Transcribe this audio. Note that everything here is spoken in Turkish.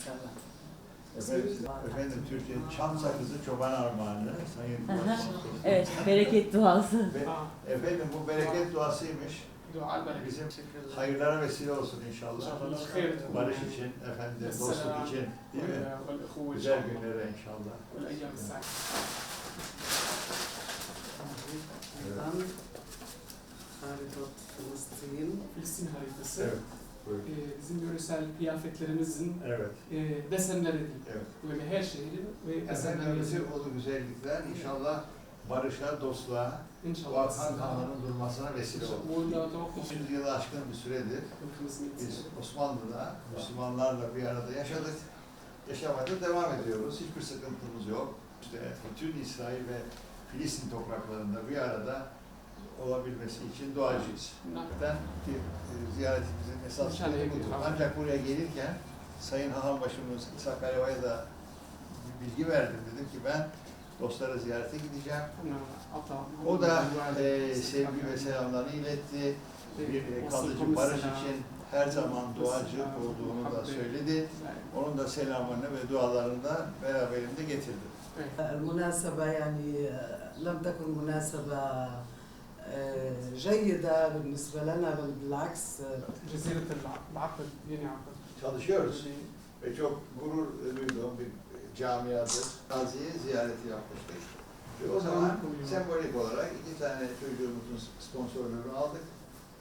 inşallah. Efendim, efendim Türkçe çam sakızı çoban armağanı sayın Evet, bereket duası. Ve, efendim bu bereket duasıymış. Bizim hayırlara vesile olsun inşallah. Barış için, efendim, dostluk için değil mi? Güzel günlere inşallah. Evet. Harita Filistin. Filistin haritası. Evet. E, bizim yöresel kıyafetlerimizin evet. e, desenleridir. Evet. Böyle her şeyi ve eserlerimizi oldu güzellikler. İnşallah evet. barışa, dostluğa, İnşallah Balkan kanlarının durmasına vesile oldu. 100 yıl aşkın bir süredir biz Osmanlı'da Müslümanlarla bir arada yaşadık. Yaşamaya devam ediyoruz. Hiçbir sıkıntımız yok. İşte bütün İsrail ve Filistin topraklarında bir arada olabilmesi için duacıyız. Ben ki e, ziyaretimizin esas İnşallah nedeni budur. tamam. Ancak buraya gelirken Sayın Haham Başımız İshak Aleva'ya da bir bilgi verdim. Dedim ki ben dostlara ziyarete gideceğim. O da e, sevgi ve selamlarını iletti. Bir e, kalıcı barış için her zaman duacı olduğunu da söyledi. Onun da selamını ve dualarını da beraberinde getirdi. المناسبة يعني لم تكن مناسبة جيدة بالنسبة لنا بل بالعكس جزيرة العقد يعني عقد Çalışıyoruz ve çok gurur duyduğum bir camiadır. Gazi'ye ziyareti yapmıştık. Ve o zaman sembolik olarak iki tane çocuğumuzun sponsorluğunu aldık.